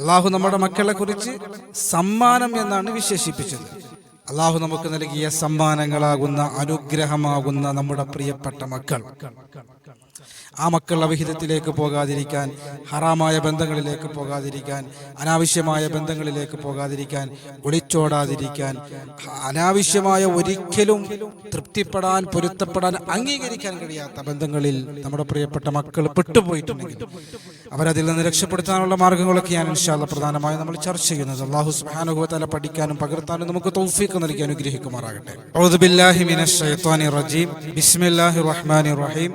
അള്ളാഹു നമ്മുടെ മക്കളെ കുറിച്ച് സമ്മാനം എന്നാണ് വിശേഷിപ്പിച്ചത്. അള്ളാഹു നമുക്ക് നൽകിയ സമ്മാനങ്ങളാകുന്ന അനുഗ്രഹമാകുന്ന നമ്മുടെ പ്രിയപ്പെട്ട മക്കൾ. ആ മക്കളുടെ അവിഹിതത്തിലേക്ക് പോകാതിരിക്കാൻ ഹറാമായ ബന്ധങ്ങളിലേക്ക് പോകാതിരിക്കാൻ അനാവശ്യമായ ബന്ധങ്ങളിലേക്ക് പോകാതിരിക്കാൻ ഒളിച്ചോടാതിരിക്കാൻ അനാവശ്യമായ ഒരിക്കലും തൃപ്തിപ്പെടാൻ പൊരുത്തപ്പെടാൻ അംഗീകരിക്കാൻ കഴിയാത്ത ബന്ധങ്ങളിൽ നമ്മുടെ പ്രിയപ്പെട്ട മക്കൾ പെട്ടുപോയിട്ടുണ്ടെങ്കിൽ അവരതിൽ നിന്ന് രക്ഷപ്പെടുത്താനുള്ള മാർഗങ്ങളൊക്കെ ഞാൻ ഇൻഷാല്ല പ്രധാനമായും നമ്മൾ ചർച്ച ചെയ്യുന്നത്. അള്ളാഹു സുബ്ഹാനഹു വതആല പഠിക്കാനും പകർത്താനും നമുക്ക് തൗഫീഖ് നൽകി അനുഗ്രഹിക്കുമാറാകട്ടെ. റജീം. റഹീം.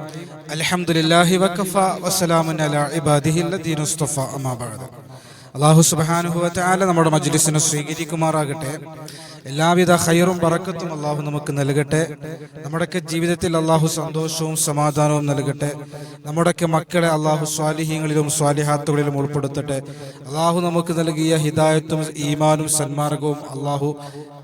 അൽഹംദുലില്ലാഹി വകഫ വസ്സലാമുൻ അലാ ഇബാദിഹി അള്ളാഹു സുബ്ഹാനഹു വതആല നമ്മുടെ മജ്ലിസിനെ സ്വീകരിക്കുമാറാകട്ടെ. എല്ലാവിധ ഹൈറും പറക്കത്തും അള്ളാഹു നമുക്ക് നൽകട്ടെ. നമ്മുടെയൊക്കെ ജീവിതത്തിൽ അള്ളാഹു സന്തോഷവും സമാധാനവും നൽകട്ടെ. നമ്മുടെയൊക്കെ മക്കളെ അള്ളാഹു സ്വാലിഹ്യങ്ങളിലും സ്വാലിഹാത്തുകളിലും ഉൾപ്പെടുത്തട്ടെ. അള്ളാഹു നമുക്ക് നൽകിയ ഹിദായത്തും ഈമാനും സന്മാർഗവും അള്ളാഹു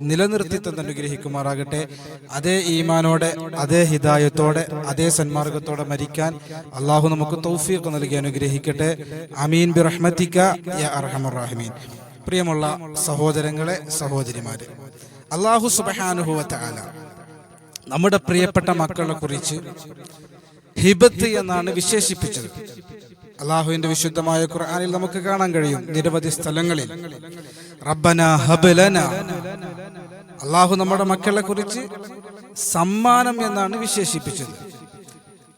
നിലനിർത്തി തന്നെ അനുഗ്രഹിക്കുമാറാകട്ടെ. അതേ ഈമാനോടെ അതേ ഹിദായത്തോടെ അതേ സന്മാർഗത്തോടെ മരിക്കാൻ അള്ളാഹു നമുക്ക് തൗഫീഖ് നൽകി അനുഗ്രഹിക്കട്ടെ. അമീൻ ബിറഹ്മത്തിക്ക യ അർഹമർ റഹീമീൻ. പ്രിയമുള്ള സഹോദരങ്ങളെ സഹോദരിമാരെ അള്ളാഹു സുബഹാനുഭവത്തെ നമ്മുടെ പ്രിയപ്പെട്ട മക്കളെ കുറിച്ച് ഹിബത്ത് എന്നാണ് വിശേഷിപ്പിച്ചത്. അള്ളാഹുവിന്റെ വിശുദ്ധമായ ഖുർആനിൽ നമുക്ക് കാണാൻ കഴിയും നിരവധി സ്ഥലങ്ങളിൽ റബ്ബന ഹബലന അള്ളാഹു നമ്മുടെ മക്കളെ കുറിച്ച് സമ്മാനം എന്നാണ് വിശേഷിപ്പിച്ചത്.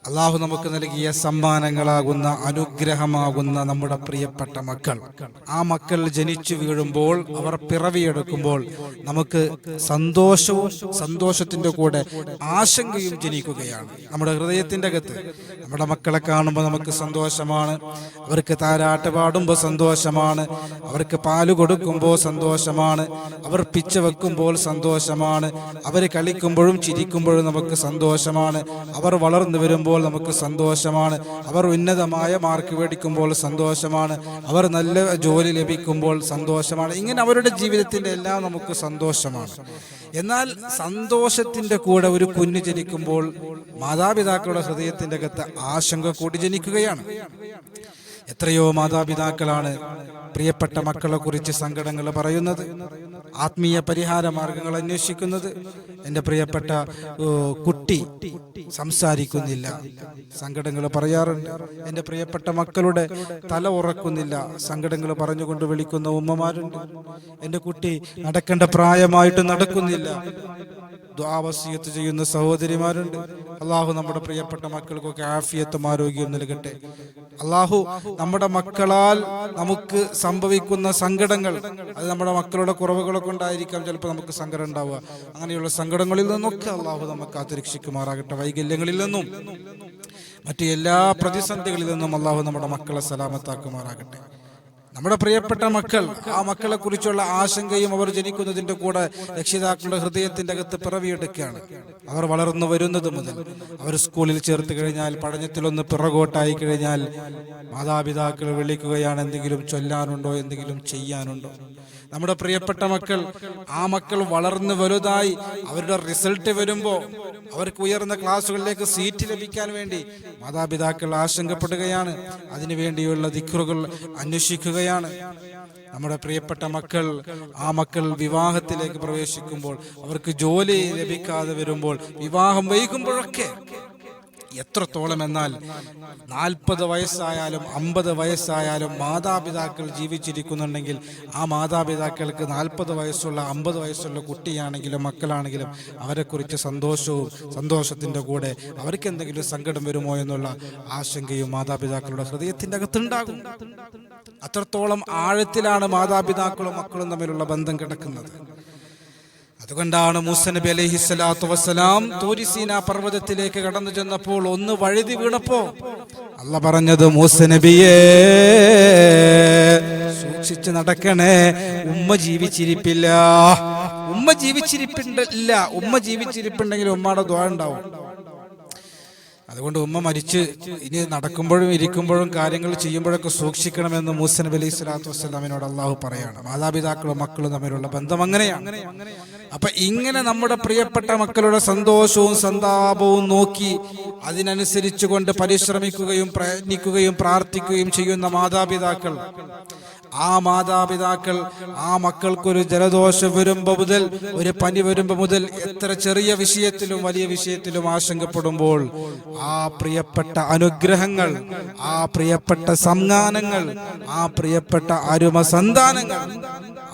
അള്ളാഹു നമുക്ക് നൽകിയ സമ്മാനങ്ങളാകുന്ന അനുഗ്രഹമാകുന്ന നമ്മുടെ പ്രിയപ്പെട്ട മക്കൾ. ആ മക്കൾ ജനിച്ചു വീഴുമ്പോൾ അവർ പിറവിയെടുക്കുമ്പോൾ നമുക്ക് സന്തോഷവും സന്തോഷത്തിന്റെ കൂടെ ആശങ്കയും ജനിക്കുകയാണ്. നമ്മുടെ ഹൃദയത്തിന്റെ അകത്ത്. നമ്മുടെ മക്കളെ കാണുമ്പോൾ നമുക്ക് സന്തോഷമാണ്. അവർക്ക് താരാട്ട് പാടുമ്പോൾ സന്തോഷമാണ്. അവർക്ക് പാൽ കൊടുക്കുമ്പോൾ സന്തോഷമാണ്. അവർ പിച്ച വെക്കുമ്പോൾ സന്തോഷമാണ്. അവർ കളിക്കുമ്പോഴും ചിരിക്കുമ്പോഴും നമുക്ക് സന്തോഷമാണ്. അവർ വളർന്നു വരുമ്പോൾ നമുക്ക് സന്തോഷമാണ്. അവർ ഉന്നതമായ മാർക്ക് മേടിക്കുമ്പോൾ സന്തോഷമാണ്. അവർ നല്ല ജോലി ലഭിക്കുമ്പോൾ സന്തോഷമാണ്. ഇങ്ങനെ അവരുടെ ജീവിതത്തിന്റെ എല്ലാം നമുക്ക് സന്തോഷമാണ്. എന്നാൽ സന്തോഷത്തിന്റെ കൂടെ ഒരു കുഞ്ഞു ജനിക്കുമ്പോൾ മാതാപിതാക്കളുടെ ഹൃദയത്തിന്റെ അകത്ത് ആശങ്ക കൂടി ജനിക്കുകയാണ്. എത്രയോ മാതാപിതാക്കളാണ് പ്രിയപ്പെട്ട മക്കളെ കുറിച്ച് സങ്കടങ്ങൾ പറയുന്നത് ആത്മീയ പരിഹാര മാർഗങ്ങൾ അന്വേഷിക്കുന്നത്. എന്റെ പ്രിയപ്പെട്ട കുട്ടി സംസാരിക്കുന്നില്ല സങ്കടങ്ങൾ പറയാറുണ്ട്. എന്റെ പ്രിയപ്പെട്ട മക്കളുടെ തല ഉറക്കുന്നില്ല സങ്കടങ്ങൾ പറഞ്ഞുകൊണ്ട് വിളിക്കുന്ന ഉമ്മമാരുണ്ട്. എന്റെ കുട്ടി നടക്കേണ്ട പ്രായമായിട്ട് നടക്കുന്നില്ല. ദ്വാവസ്യത്ത് ചെയ്യുന്ന സഹോദരിമാരുണ്ട്. അള്ളാഹു നമ്മുടെ പ്രിയപ്പെട്ട മക്കൾക്കൊക്കെ ആഫിയത്തും ആരോഗ്യവും നൽകട്ടെ. അള്ളാഹു നമ്മുടെ മക്കളാൽ നമുക്ക് സംഭവിക്കുന്ന സങ്കടങ്ങൾ അത് നമ്മുടെ മക്കളുടെ കുറവുകളൊക്കെ ഉണ്ടായിരിക്കാം. ചിലപ്പോൾ നമുക്ക് സങ്കടം ഉണ്ടാവുക. അങ്ങനെയുള്ള സങ്കടങ്ങളിൽ നിന്നൊക്കെ അള്ളാഹു നമുക്ക് കാത്തിരക്ഷിക്കുമാറാകട്ടെ വൈകല്യങ്ങളിൽ നിന്നും മറ്റു എല്ലാ പ്രതിസന്ധികളിൽ നിന്നും അള്ളാഹു നമ്മുടെ മക്കളെ സലാമത്താക്കുമാറാകട്ടെ. നമ്മുടെ പ്രിയപ്പെട്ട മക്കൾ ആ മക്കളെ കുറിച്ചുള്ള ആശങ്കയും അവർ ജനിക്കുന്നതിന്റെ കൂടെ രക്ഷിതാക്കളുടെ ഹൃദയത്തിന്റെ അകത്ത് പിറവിയെടുക്കുകയാണ്. അവർ വളർന്നു വരുന്നത് മുതൽ അവർ സ്കൂളിൽ ചേർത്ത് കഴിഞ്ഞാൽ പഠനത്തിലൊന്ന് പിറകോട്ടായി കഴിഞ്ഞാൽ മാതാപിതാക്കൾ വിളിക്കുകയാണ് എന്തെങ്കിലും ചൊല്ലാനുണ്ടോ എന്തെങ്കിലും ചെയ്യാനുണ്ടോ? നമ്മുടെ പ്രിയപ്പെട്ട മക്കൾ ആ മക്കൾ വളർന്ന് വലുതായി അവരുടെ റിസൾട്ട് വരുമ്പോൾ അവർക്ക് ഉയർന്ന ക്ലാസ്സുകളിലേക്ക് സീറ്റ് ലഭിക്കാൻ വേണ്ടി മാതാപിതാക്കൾ ആശങ്കപ്പെടുകയാണ്. അതിനു വേണ്ടിയുള്ള ദിക്റുകൾ അന്വേഷിക്കുകയാണ്. നമ്മുടെ പ്രിയപ്പെട്ട മക്കൾ ആ മക്കൾ വിവാഹത്തിലേക്ക് പ്രവേശിക്കുമ്പോൾ അവർക്ക് ജോലി ലഭിക്കാതെ വരുമ്പോൾ വിവാഹം വൈകുമ്പോഴൊക്കെ എത്രത്തോളം എന്നാൽ നാൽപ്പത് വയസ്സായാലും അമ്പത് വയസ്സായാലും മാതാപിതാക്കൾ ജീവിച്ചിരിക്കുന്നുണ്ടെങ്കിൽ ആ മാതാപിതാക്കൾക്ക് നാൽപ്പത് വയസ്സുള്ള അമ്പത് വയസ്സുള്ള കുട്ടിയാണെങ്കിലും മക്കളാണെങ്കിലും അവരെക്കുറിച്ച് സന്തോഷവും സന്തോഷത്തിന്റെ കൂടെ അവർക്ക് എന്തെങ്കിലും സങ്കടം വരുമോ എന്നുള്ള ആശങ്കയും മാതാപിതാക്കളുടെ ഹൃദയത്തിന്റെ അകത്തുണ്ടാകും. അത്രത്തോളം ആഴത്തിലാണ് മാതാപിതാക്കളും മക്കളും തമ്മിലുള്ള ബന്ധം കിടക്കുന്നത്. അതുകൊണ്ടാണ് മൂസ നബി സ്വലാത്തു വസ്സലാം തൂരിസീന പർവതത്തിലേക്ക് കടന്നു ചെന്നപ്പോൾ ഒന്ന് വഴുതി വീണപ്പോ അല്ല പറഞ്ഞത് മൂസ നബിയേ സൂക്ഷിച്ച് നടക്കണേ ഉമ്മ ജീവിച്ചിരിപ്പില്ല. ഉമ്മ ജീവിച്ചിരിപ്പില്ല ഉമ്മ ജീവിച്ചിരിപ്പുണ്ടെങ്കിൽ ഉമ്മയുടെ ദ്വാ ഉണ്ടാവും. അതുകൊണ്ട് ഉമ്മ മരിച്ച് ഇനി നടക്കുമ്പോഴും ഇരിക്കുമ്പോഴും കാര്യങ്ങൾ ചെയ്യുമ്പോഴൊക്കെ സൂക്ഷിക്കണമെന്ന് മൂസ നബി അലൈഹി സ്വലാത്തു വസ്സലാമിനോട് അള്ളാഹു പറയാണ്. മാതാപിതാക്കളും മക്കളും തമ്മിലുള്ള ബന്ധം അങ്ങനെയാണ്. അപ്പൊ ഇങ്ങനെ നമ്മുടെ പ്രിയപ്പെട്ട മക്കളുടെ സന്തോഷവും സന്താപവും നോക്കി അതിനനുസരിച്ച് കൊണ്ട് പരിശ്രമിക്കുകയും പ്രയത്നിക്കുകയും പ്രാർത്ഥിക്കുകയും ചെയ്യുന്ന മാതാപിതാക്കൾ ആ മാതാപിതാക്കൾ ആ മക്കൾക്കൊരു ജലദോഷം വരുമ്പോ മുതൽ ഒരു പനി വരുമ്പോ മുതൽ എത്ര ചെറിയ വിഷയത്തിലും വലിയ വിഷയത്തിലും ആശങ്കപ്പെടുമ്പോൾ ആ പ്രിയപ്പെട്ട അനുഗ്രഹങ്ങൾ ആ പ്രിയപ്പെട്ട സംഗാനങ്ങൾ ആ പ്രിയപ്പെട്ട അരുമ സന്താനങ്ങൾ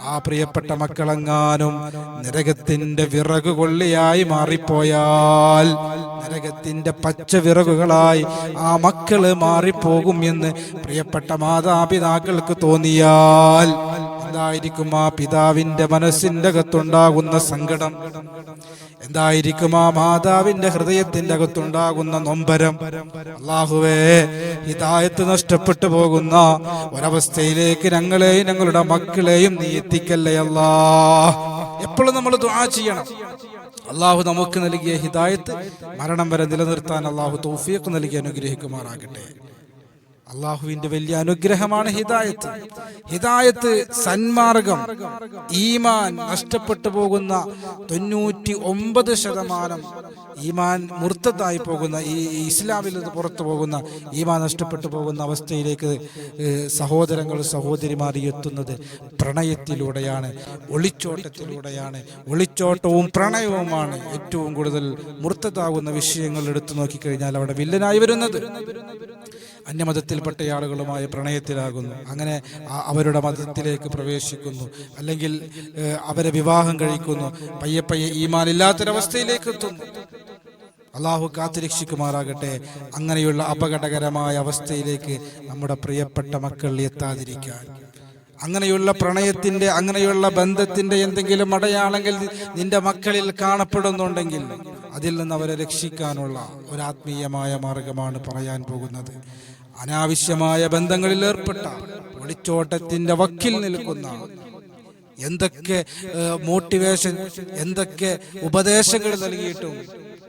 ആ പ്രിയപ്പെട്ട മക്കളെങ്ങാനും നരകത്തിന്റെ വിറക് കൊള്ളിയായി മാറിപ്പോയാൽ നരകത്തിന്റെ പച്ച വിറകുകളായി ആ മക്കൾ മാറിപ്പോകും എന്ന് പ്രിയപ്പെട്ട മാതാപിതാക്കൾക്ക് തോന്നിയാൽ എന്തായിരിക്കും ആ പിതാവിന്റെ മനസ്സിന്റെ അകത്തുണ്ടാകുന്ന സങ്കടം. എന്തായിരിക്കും ആ മാതാവിന്റെ ഹൃദയത്തിന്റെ അകത്തുണ്ടാകുന്ന നൊമ്പരം? അള്ളാഹുവേ ഹിതായത്ത് നഷ്ടപ്പെട്ടു പോകുന്ന ഒരവസ്ഥയിലേക്ക് ഞങ്ങളെയും ഞങ്ങളുടെ മക്കളെയും നീ എത്തിക്കല്ലേ അല്ലാ? എപ്പോഴും നമ്മൾ ദുആ ചെയ്യണം. അള്ളാഹു നമുക്ക് നൽകിയ ഹിതായത്ത് മരണം വരെ നിലനിർത്താൻ അള്ളാഹു തൗഫീഖ് നൽകി അനുഗ്രഹിക്കുമാറാകട്ടെ. അള്ളാഹുവിന്റെ വലിയ അനുഗ്രഹമാണ് ഹിദായത്ത്. ഹിദായത്ത് സന്മാർഗം ഈമാൻ നഷ്ടപ്പെട്ടു പോകുന്ന തൊണ്ണൂറ്റി ഒമ്പത് ശതമാനം ഈമാൻ മുർത്തതായി പോകുന്ന ഈ ഇസ്ലാമിൽ നിന്ന് പുറത്തു പോകുന്ന ഈമാൻ നഷ്ടപ്പെട്ടു പോകുന്ന അവസ്ഥയിലേക്ക് സഹോദരങ്ങൾ സഹോദരിമാർ എത്തുന്നത് പ്രണയത്തിലൂടെയാണ് ഒളിച്ചോട്ടത്തിലൂടെയാണ്. ഒളിച്ചോട്ടവും പ്രണയവുമാണ് ഏറ്റവും കൂടുതൽ മുർത്തതാകുന്ന വിഷയങ്ങൾ എടുത്തു നോക്കിക്കഴിഞ്ഞാൽ അവിടെ വില്ലനായി വരുന്നത്. അന്യമതത്തിൽപ്പെട്ട ആളുകളുമായി പ്രണയത്തിലാകുന്നു. അങ്ങനെ അവരുടെ മതത്തിലേക്ക് പ്രവേശിക്കുന്നു. അല്ലെങ്കിൽ അവരെ വിവാഹം കഴിക്കുന്നു. പയ്യെ പയ്യെ ഈമാനില്ലാത്തൊരവസ്ഥയിലേക്ക് എത്തുന്നു അള്ളാഹു കാത്തിരക്ഷിക്കുമാറാകട്ടെ. അങ്ങനെയുള്ള അപകടകരമായ അവസ്ഥയിലേക്ക് നമ്മുടെ പ്രിയപ്പെട്ട മക്കൾ എത്താതിരിക്കാൻ. അങ്ങനെയുള്ള പ്രണയത്തിന്റെ അങ്ങനെയുള്ള ബന്ധത്തിന്റെ എന്തെങ്കിലും അടയാളങ്ങൾ നിന്റെ മക്കളിൽ കാണപ്പെടുന്നുണ്ടെങ്കിൽ അതിൽ നിന്ന് അവരെ രക്ഷിക്കാനുള്ള ഒരു ആത്മീയമായ മാർഗമാണ് പറയാൻ പോകുന്നത്. അനാവശ്യമായ ബന്ധങ്ങളിൽ ഏർപ്പെട്ട ഒളിച്ചോട്ടത്തിന്റെ വക്കിൽ നിൽക്കുന്ന എന്തൊക്കെ മോട്ടിവേഷൻ എന്തൊക്കെ ഉപദേശങ്ങൾ നൽകിയിട്ടും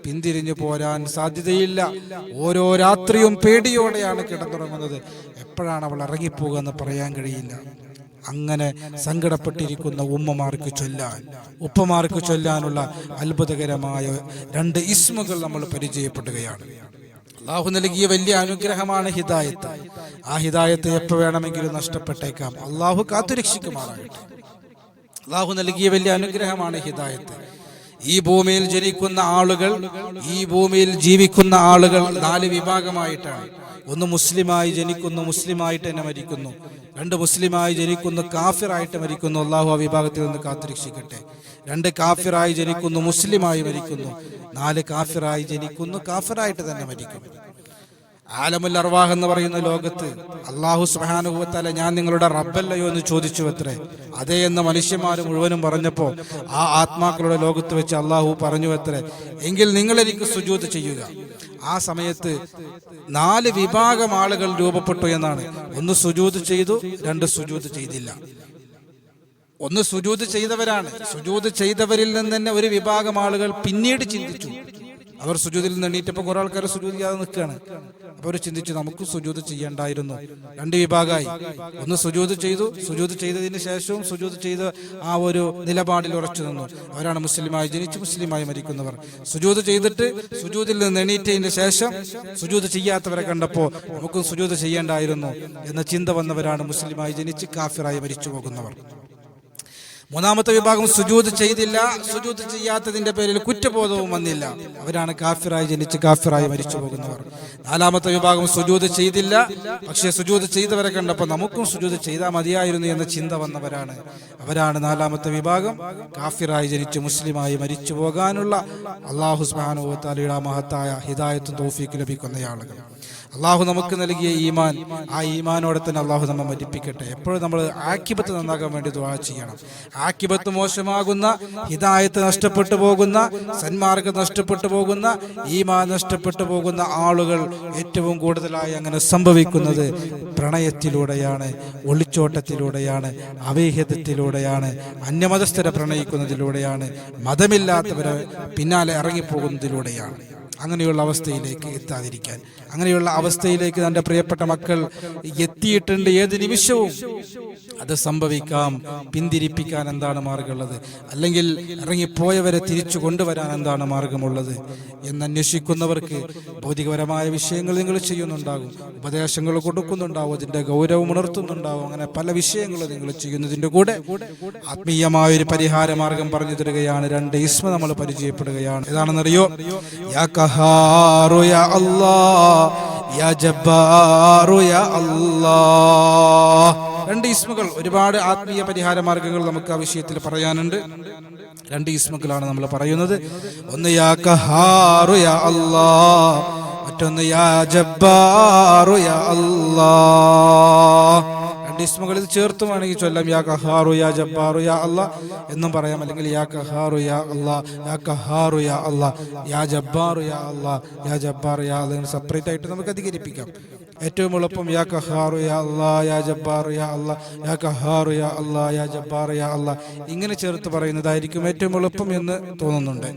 പിന്തിരിഞ്ഞു പോരാൻ സാധ്യതയില്ല. ഓരോ രാത്രിയും പേടിയോടെയാണ് കിടന്നുറങ്ങുന്നത്. എപ്പോഴാണ് അവൾ ഇറങ്ങിപ്പോകുക എന്ന് പറയാൻ കഴിയില്ല. അങ്ങനെ സങ്കടപ്പെട്ടിരിക്കുന്ന ഉമ്മമാർക്ക് ചൊല്ലാൻ ഉപ്പമാർക്ക് ചൊല്ലാനുള്ള അത്ഭുതകരമായ രണ്ട് ഇസ്മുകൾ നമ്മൾ പരിചയപ്പെടുകയാണ്. അള്ളാഹു നൽകിയ വലിയ അനുഗ്രഹമാണ് ഹിദായത്ത്. ആ ഹിദായത്ത് എപ്പോ വേണമെങ്കിലും നഷ്ടപ്പെട്ടേക്കാം. അള്ളാഹു കാത്തുരക്ഷിക്കുമാറാകട്ടെ അള്ളാഹു നൽകിയ വലിയ അനുഗ്രഹമാണ് ഹിദായത്ത്. ഈ ഭൂമിയിൽ ജനിക്കുന്ന ആളുകൾ ഈ ഭൂമിയിൽ ജീവിക്കുന്ന ആളുകൾ നാല് വിഭാഗമായിട്ടാണ്. ഒന്ന് മുസ്ലിമായി ജനിക്കുന്നു മുസ്ലിമായിട്ട് തന്നെ മരിക്കുന്നു. രണ്ട് മുസ്ലിമായി ജനിക്കുന്നു കാഫിറായിട്ട് മരിക്കുന്നു. അള്ളാഹു ആ വിഭാഗത്തിൽ നിന്ന് കാത്തുരക്ഷിക്കട്ടെ രണ്ട് കാഫിറായി ജനിക്കുന്നു മുസ്ലിമായി മരിക്കുന്നു. നാല് കാഫിറായി ജനിക്കുന്നു കാഫിറായിട്ട് തന്നെ മരിക്കും ആലമുൽ അർവാഹ് എന്ന് പറയുന്ന ലോകത്ത് അള്ളാഹു സുഹാനുഭവത്താല ഞാൻ നിങ്ങളുടെ റബ്ബല്ലയോ എന്ന് ചോദിച്ചു അത്രേ അതേ എന്ന് മനുഷ്യന്മാർ മുഴുവനും പറഞ്ഞപ്പോൾ ആ ആത്മാക്കളുടെ ലോകത്ത് വെച്ച് അള്ളാഹു പറഞ്ഞു അത്രേ എങ്കിൽ നിങ്ങൾ എനിക്ക് സുജൂത് ചെയ്യുക. ആ സമയത്ത് നാല് വിഭാഗം ആളുകൾ രൂപപ്പെട്ടു എന്നാണ്. ഒന്ന് സുജൂത് ചെയ്തു രണ്ട് സുജൂത് ചെയ്തില്ല. ഒന്ന് സുജൂത് ചെയ്തവരാണ്. സുജൂത് ചെയ്തവരിൽ നിന്ന് തന്നെ ഒരു വിഭാഗം ആളുകൾ പിന്നീട് ചിന്തിച്ചു. അവർ സുജൂതിൽ നിന്ന് എണീറ്റപ്പോൾ കുറെ ആൾക്കാർ സുജൂതി ചെയ്യാതെ നിൽക്കുകയാണ്. അപ്പൊ അവർ ചിന്തിച്ചു നമുക്ക് സുജൂത് ചെയ്യേണ്ടായിരുന്നു. രണ്ട് വിഭാഗമായി. ഒന്ന് സുജൂത് ചെയ്തു. സുജൂത് ചെയ്തതിന് ശേഷവും സുജൂത് ചെയ്ത് ആ ഒരു നിലപാടിൽ ഉറച്ചു നിന്നു. അവരാണ് മുസ്ലിമായി ജനിച്ച് മുസ്ലിമായി മരിക്കുന്നവർ. സുജൂത് ചെയ്തിട്ട് സുജൂതിൽ നിന്ന് എണീറ്റതിന് ശേഷം സുജൂത് ചെയ്യാത്തവരെ കണ്ടപ്പോൾ നമുക്കും സുജൂത് ചെയ്യേണ്ടായിരുന്നു എന്ന ചിന്ത വന്നവരാണ് മുസ്ലിമായി ജനിച്ച് കാഫിറായി മരിച്ചു പോകുന്നവർ മൂന്നാമത്തെ വിഭാഗം സുജൂത് ചെയ്തില്ല. സുജൂത് ചെയ്യാത്തതിന്റെ പേരിൽ കുറ്റബോധവും വന്നില്ല. അവരാണ് കാഫിറായി ജനിച്ച് കാഫിറായി മരിച്ചു പോകുന്നവർ നാലാമത്തെ വിഭാഗം സുജൂത് ചെയ്തില്ല. പക്ഷേ സുജൂത് ചെയ്തവരെ കണ്ടപ്പോൾ നമുക്കും സുജൂത് ചെയ്താൽ മതിയായിരുന്നു എന്ന ചിന്ത വന്നവരാണ്. അവരാണ് നാലാമത്തെ വിഭാഗം. കാഫിറായി ജനിച്ച് മുസ്ലിമായി മരിച്ചു പോകാനുള്ള അള്ളാഹു സുബാനുത്താലിയുടെ മഹത്തായ ഹിദായത്തും തോഫീക്ക് ലഭിക്കുന്ന ആളുകൾ. അള്ളാഹു നമുക്ക് നൽകിയ ഈമാൻ ആ ഈമാനോടെ തന്നെ അള്ളാഹു നമ്മെ മരിപ്പിക്കട്ടെ. എപ്പോഴും നമ്മൾ ആക്കിബത്ത് നന്നാക്കാൻ വേണ്ടി ദുവാ ചെയ്യണം. ആക്കിബത്ത് മോശമാകുന്ന ഹിതായത്ത് നഷ്ടപ്പെട്ടു പോകുന്ന സന്മാർഗം നഷ്ടപ്പെട്ടു പോകുന്ന ഈമാൻ നഷ്ടപ്പെട്ടു പോകുന്ന ആളുകൾ ഏറ്റവും കൂടുതലായി അങ്ങനെ സംഭവിക്കുന്നത് പ്രണയത്തിലൂടെയാണ് ഒളിച്ചോട്ടത്തിലൂടെയാണ് അവേഹ്യതത്തിലൂടെയാണ് അന്യമതസ്ഥരെ പ്രണയിക്കുന്നതിലൂടെയാണ് മതമില്ലാത്തവരെ പിന്നാലെ ഇറങ്ങിപ്പോകുന്നതിലൂടെയാണ്. അങ്ങനെയുള്ള അവസ്ഥയിലേക്ക് എത്താതിരിക്കാൻ. അങ്ങനെയുള്ള അവസ്ഥയിലേക്ക് തന്റെ പ്രിയപ്പെട്ട മക്കൾ എത്തിയിട്ടുണ്ട്. ഏത് നിമിഷവും അത് സംഭവിക്കാം. പിന്തിരിപ്പിക്കാൻ എന്താണ് മാർഗമുള്ളത്? അല്ലെങ്കിൽ ഇറങ്ങിപ്പോയവരെ തിരിച്ചു കൊണ്ടുവരാൻ എന്താണ് മാർഗമുള്ളത്? എന്ന് അന്വേഷിക്കുന്നവർക്ക് ഭൗതികപരമായ വിഷയങ്ങൾ നിങ്ങൾ ചെയ്യുന്നുണ്ടാകും. ഉപദേശങ്ങൾ കൊടുക്കുന്നുണ്ടാവും അതിന്റെ ഗൗരവം ഉണർത്തുന്നുണ്ടാവും അങ്ങനെ പല വിഷയങ്ങളും നിങ്ങൾ ചെയ്യുന്നതിന്റെ കൂടെ ആത്മീയമായ ഒരു പരിഹാര മാർഗം പറഞ്ഞു തരികയാണ്. രണ്ട് ഇസ്മ നമ്മൾ പരിചയപ്പെടുകയാണ്. ഏതാണെന്നറിയോ? യാ കഹാറു യാ അല്ലാ യാ ജബ്ബാറു യാ അല്ലാ രണ്ട് ഇസ്മുകൾ ഒരുപാട് ആത്മീയ പരിഹാര മാർഗങ്ങൾ നമുക്ക് ആ വിഷയത്തിൽ പറയാനുണ്ട്. രണ്ട് ഇസ്മുകളാണ് നമ്മൾ പറയുന്നത്. ഒന്ന് യാ കഹാറു യാ അല്ലാ മറ്റൊന്ന് യാ ജബ്ബാറു യാ അല്ലാ രണ്ട് ഇസ്മുകൾ ഇത് ചേർത്ത് വേണമെങ്കിൽ ചൊല്ലാം. യാ കഹാറു യാ ജബ്ബാറു യാ അല്ലാ എന്നും പറയാം. അല്ലെങ്കിൽ യാ കഹാറു യാ അല്ലാ യാ കഹാറു യാ അല്ലാ യാ ജബ്ബാറു യാ അല്ലാ യാ ജബ്ബാറു യാ അല്ലാ സെപ്പറേറ്റ് ആയിട്ട് നമുക്ക് അധികരിപ്പിക്കാം. ഏറ്റവും എളുപ്പം യാ കഹാറു യാ അല്ലാ യാ ജബ്ബാറു യാ അല്ലാ യാ കഹാറു യാ അല്ലാ യാ ജബ്ബാറു യാ അല്ലാ ഇങ്ങനെ ചേർത്ത് പറയുന്നതായിരിക്കും ഏറ്റവും എളുപ്പം എന്ന് തോന്നുന്നുണ്ട്.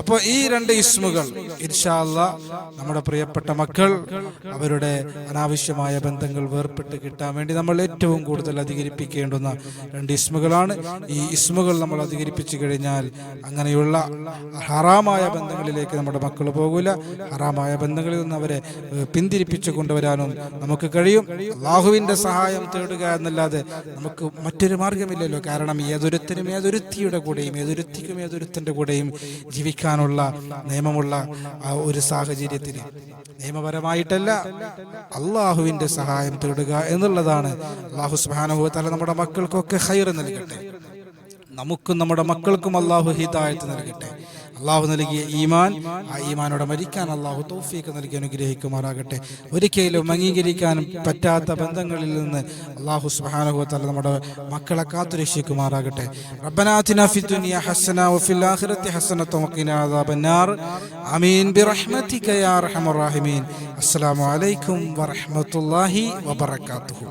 അപ്പോൾ ഈ രണ്ട് ഇസ്മുകൾ ഇൻഷാ അല്ലാ നമ്മുടെ പ്രിയപ്പെട്ട മക്കൾ അവരുടെ അനാവശ്യമായ ബന്ധങ്ങൾ വേർപെട്ട് കിട്ടാൻ വേണ്ടി നമ്മൾ ഏറ്റവും കൂടുതൽ അധികരിപ്പിക്കേണ്ടുന്ന രണ്ട് ഇസ്മുകളാണ്. ഈ ഇസ്മുകൾ നമ്മൾ അധികരിപ്പിച്ചു കഴിഞ്ഞാൽ അങ്ങനെയുള്ള ഹറാമായ ബന്ധങ്ങളിലേക്ക് നമ്മുടെ മക്കൾ പോകില്ല ഹറാമായ ബന്ധങ്ങളിൽ നിന്ന് അവരെ പിന്തിരിപ്പിച്ചു കൊണ്ടുവരാനും നമുക്ക് കഴിയും. ലാഹുവിന്റെ സഹായം തേടുക എന്നല്ലാതെ നമുക്ക് മറ്റൊരു മാർഗമില്ലല്ലോ കാരണം ഏതൊരുത്തിനും ഏതൊരുത്തിയുടെ കൂടെയും ഏതൊരുത്തിക്കും ഏതൊരുത്തിന്റെ കൂടെയും ജീവിക്കാനുള്ള നിയമമുള്ള ഒരു സാഹചര്യത്തിൽ നിയമപരമായിട്ടല്ല അള്ളാഹുവിന്റെ സഹായം തേടുക എന്നുള്ളതാണ്. അള്ളാഹു സുബാനുഭവത്തല നമ്മുടെ മക്കൾക്കൊക്കെ ഹൈർ നൽകട്ടെ. നമുക്കും നമ്മുടെ മക്കൾക്കും അള്ളാഹു ഹിദായത്ത് നൽകട്ടെ. അള്ളാഹു നൽകിയ ഈമാൻ ആ ഈമാനോടെ മരിക്കാൻ അള്ളാഹു തൗഫീക്ക് നൽകി അനുഗ്രഹിക്കുമാറാകട്ടെ. ഒരിക്കലും അംഗീകരിക്കാൻ പറ്റാത്ത ബന്ധങ്ങളിൽ നിന്ന് അള്ളാഹു സുബ്ഹാനഹു നമ്മുടെ മക്കളെ കാത്തുരക്ഷിക്കുമാറാകട്ടെ റബ്ബനാതിന ഫിദ്ദുനിയ ഹസന വഫിൽ ആഖിറതി ഹസനത വഖിന അദാബന്നാർ ആമീൻ. ബിറഹ്മതിക യാ അർഹമർ റഹീമീൻ. അസ്സലാമു അലൈക്കും വബറകാതുഹു